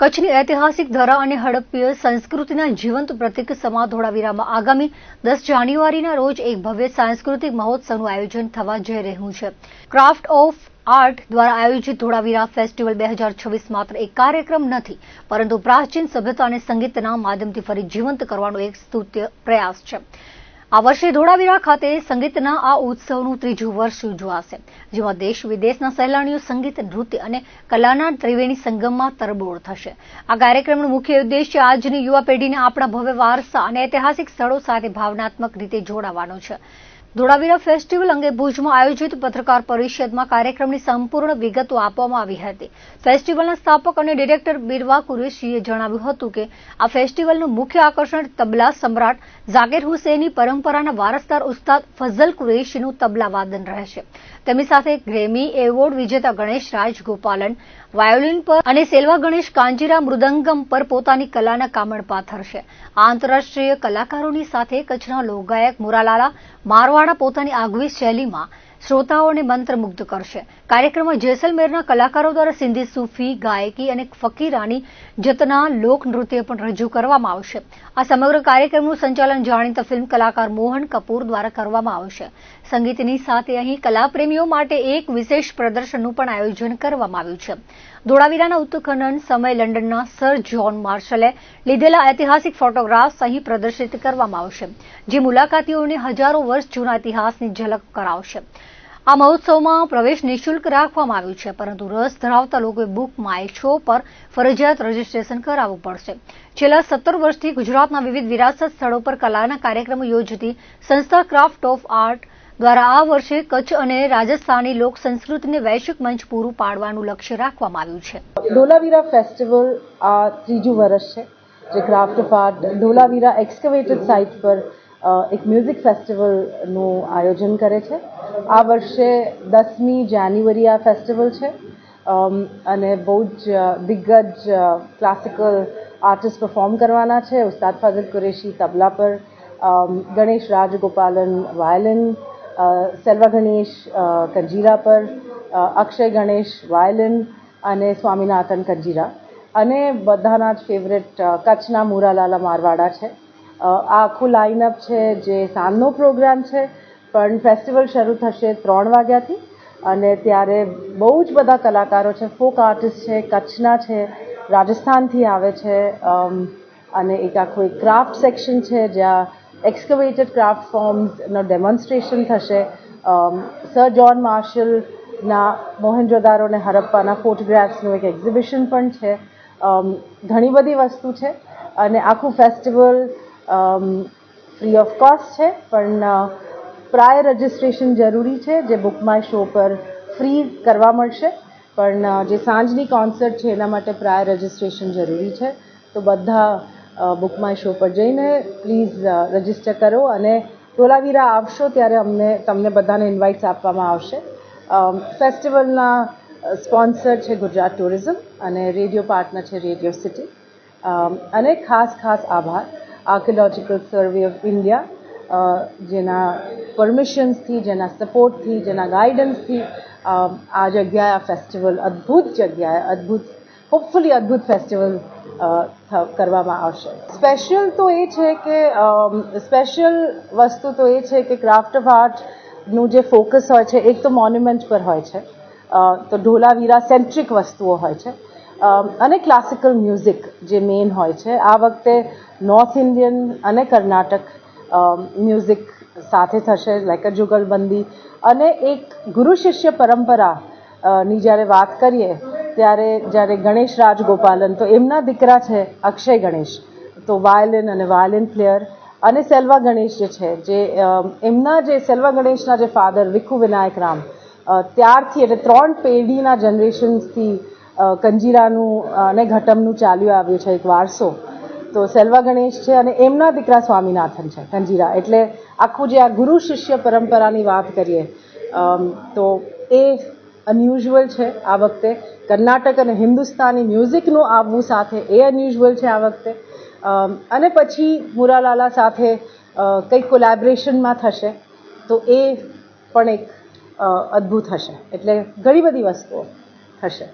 કચ્છની ઐતિહાસિક ધરા અને હડપ્પીય સંસ્કૃતિના જીવંત પ્રતિક સમા ધોળાવીરામાં આગામી દસ જાન્યુઆરીના રોજ એક ભવ્ય સાંસ્કૃતિક મહોત્સવનું આયોજન થવા જઈ રહ્યું છે. ક્રાફ્ટ ઓફ આર્ટ દ્વારા આયોજિત ધોળાવીરા ફેસ્ટિવલ બે હજાર છવ્વીસ માત્ર એક કાર્યક્રમ નથી, પરંતુ પ્રાચીન સભ્યતા અને સંગીતના માધ્યમથી ફરી જીવંત કરવાનો એક સ્તુત્ય પ્રયાસ છે. આ વર્ષે ધોળાવીરા ખાતે સંગીતના આ ઉત્સવનું ત્રીજું વર્ષ ઉજવાશે, જેમાં દેશ વિદેશના સહેલાણીઓ સંગીત, નૃત્ય અને કલાના ત્રિવેણી સંગમમાં તરબોળ થશે. આ કાર્યક્રમનો મુખ્ય ઉદ્દેશ્ય આજની યુવા પેઢીને આપણા ભવ્ય વારસા અને ઐતિહાસિક સ્થળો સાથે ભાવનાત્મક રીતે જોડાવાનો છે. ધોળાવીરા ફેસ્ટિવલ અંગે ભુજમાં આયોજિત પત્રકાર પરિષદમાં કાર્યક્રમની સંપૂર્ણ વિગતો આપવામાં આવી હતી. ફેસ્ટિવલના સ્થાપક અને ડિરેક્ટર બિરવા કુરેશીએ જણાવ્યું હતું કે, આ ફેસ્ટિવલનું મુખ્ય આકર્ષણ તબલા સમ્રાટ ઝાકીર હુસેની પરંપરાના વારસદાર ઉસ્તાદ ફઝલ કુરેશીનું તબલા વાદન રહેશે. તેમની સાથે ગ્રેમી એવોર્ડ વિજેતા ગણેશ રાજ વાયોલિન પર અને સેલ્વા ગણેશ કાંજીરા મૃદંગમ પર પોતાની કલાના કામણ પાથરશે. આંતરરાષ્ટ્રીય કલાકારોની સાથે કચ્છના લોકગાયક મુરાલાલા મારવાડા પોતાની આગવી શૈલીમાં શ્રોતાઓને મંત્રમુગ્ધ કરશે. કાર્યક્રમમાં જેસલમેરના કલાકારો દ્વારા સિંધી સૂફી, ગાયકી અને ફકીરાની જતના લોક નૃત્ય પણ રજૂ કરવામાં આવશે. આ સમગ્ર કાર્યક્રમનું સંચાલન જાણીતા ફિલ્મ કલાકાર મોહન કપૂર દ્વારા કરવામાં આવશે. સંગીતની સાથે અહીં કલાપ્રેમીઓ માટે એક વિશેષ પ્રદર્શનનું પણ આયોજન કરવામાં આવ્યું છે. ધોળાવીરાના ઉત્ખનન સમય લંડનના સર જ્હોન માર્શલે લીધેલા ઐતિહાસિક ફોટોગ્રાફ્સ અહીં પ્રદર્શિત કરવામાં આવશે, જે મુલાકાતીઓને હજારો વર્ષ જૂના ઇતિહાસની ઝલક કરાવશે. આ મહોત્સવમાં પ્રવેશ નિઃશુલ્ક રાખવામાં આવ્યું છે, પરંતુ રસ ધરાવતા લોકોએ બુક માય શો પર ફરજિયાત રજીસ્ટ્રેશન કરાવવું પડશે. છેલ્લા સત્તર વર્ષથી ગુજરાતના વિવિધ વિરાસત સ્થળો પર કલાના કાર્યક્રમો યોજતી સંસ્થા ક્રાફ્ટ ઓફ આર્ટ દ્વારા આ વર્ષે કચ્છ અને રાજસ્થાની લોક સંસ્કૃતિને વૈશ્વિક મંચ પૂરું પાડવાનું લક્ષ્ય રાખવામાં આવ્યું છે. ધોલાવીરા ફેસ્ટિવલ આ ત્રીજું વર્ષ છે, જે craft of art Dholavira excavated site પર એક મ્યુઝિક ફેસ્ટિવલનું આયોજન કરે છે. આ વર્ષે દસમી જાન્યુઆરી આ ફેસ્ટિવલ છે. અને બહુ જ દિગ્ગજ ક્લાસિકલ આર્ટિસ્ટ પરફોર્મ કરવાના છે. ઉસ્તાદ ફાઝલ કુરેશી તબલા પર ગણેશ રાજગોપાલન વાયલિન સેલ્વા ગણેશ કંજીરા પર અક્ષય ગણેશ વાયલિન અને સ્વામિનાથન કંજીરા. અને બધાના જ ફેવરેટ કચ્છના મુરાલાલા મારવાડા છે. આખું લાઇનઅપ છે જે સાંજનો પ્રોગ્રામ છે, પણ ફેસ્ટિવલ શરૂ થશે ત્રણ વાગ્યાથી અને ત્યારે બહુ જ બધા કલાકારો છે ફોક આર્ટિસ્ટ છે, કચ્છના છે, રાજસ્થાનથી આવે છે અને એક આખું એક ક્રાફ્ટ સેક્શન છે જ્યાં એક્સકવેટેડ ક્રાફ્ટ ફોર્મ્સનો ડેમોન્સ્ટ્રેશન થશે. સર જ્હોન માર્શલના મોહેન્જોદારો અને હરપ્પાના ફોટોગ્રાફ્સનું એક એક્ઝિબિશન પણ છે. ઘણી બધી વસ્તુ છે અને આખું ફેસ્ટિવલ ફ્રી ઓફ કોસ્ટ છે, પણ પ્રાય રજિસ્ટ્રેશન જરૂરી છે, જે બુક માય શો પર ફ્રી કરવા મળશે. પણ જે સાંજની કોન્સર્ટ છે, એના માટે પ્રાય રજિસ્ટ્રેશન જરૂરી છે. તો બધા બુક માય શો પર જઈને પ્લીઝ રજિસ્ટર કરો અને ધોલાવીરા આવશો ત્યારે અમને, તમને બધાને ઇન્વાઇટ્સ આપવામાં આવશે. ફેસ્ટિવલના સ્પોન્સર છે ગુજરાત ટુરિઝમ અને રેડિયો પાર્ટનર છે રેડિયો સિટી અને ખાસ ખાસ આભાર. આર્કિયોલોજીકલ સર્વે ઓફ ઇન્ડિયા જેના પરમિશન્સથી જેના સપોર્ટથી જેના ગાઈડન્સથી આ જગ્યાએ આ ફેસ્ટિવલ અદ્ભુત જગ્યાએ, અદ્ભુત હોપફુલી અદ્ભુત ફેસ્ટિવલ કરવામાં આવશે. સ્પેશિયલ તો એ છે કે સ્પેશિયલ વસ્તુ તો એ છે કે ક્રાફ્ટ ઓફ આર્ટનું જે ફોકસ હોય છે, એક તો મોન્યુમેન્ટ પર હોય છે. તો ઢોલાવીરા સેન્ટ્રિક વસ્તુઓ હોય છે. અને ક્લાસિકલ મ્યુઝિક જે મેઇન હોય છે. આ વખતે નોર્થ ઇન્ડિયન અને કર્ણાટક મ્યુઝિક સાથે થશે લાઈક અ જુગલબંધી અને એક ગુરુ શિષ્ય પરંપરા ની જ્યારે વાત કરીએ, ત્યારે જ્યારે ગણેશ રાજ ગોપાલન તો એમના દીકરા છે અક્ષય ગણેશ. તો વાયલિન અને વાયોલિન પ્લેયર અને સેલ્વા ગણેશ જે છે, જે એમના જે સેલ્વા ગણેશના જે ફાધર વિખુ વિનાયક રામ ત્યારથી એટલે ત્રણ પેઢીના જનરેશન્સથી કંજીરાનું અને ઘટમનું ચાલ્યું આવ્યું છે એક વારસો. તો સેલ્વા ગણેશ છે અને એમના દીકરા સ્વામિનાથન છે, કંજીરા. એટલે આખું જે આ ગુરુ શિષ્ય પરંપરાની વાત કરીએ તો એ અનયુઝ્યુઅલ છે આ વખતે. કર્ણાટક અને હિન્દુસ્તાની મ્યુઝિકનું આવવું સાથે એ અનયુઝ્યુઅલ છે આ વખતે. અને પછી મુરાલાલા સાથે કંઈક કોલેબરેશનમાં થશે, તો એ પણ એક અદ્ભુત હશે. એટલે ઘણી બધી વસ્તુઓ થશે.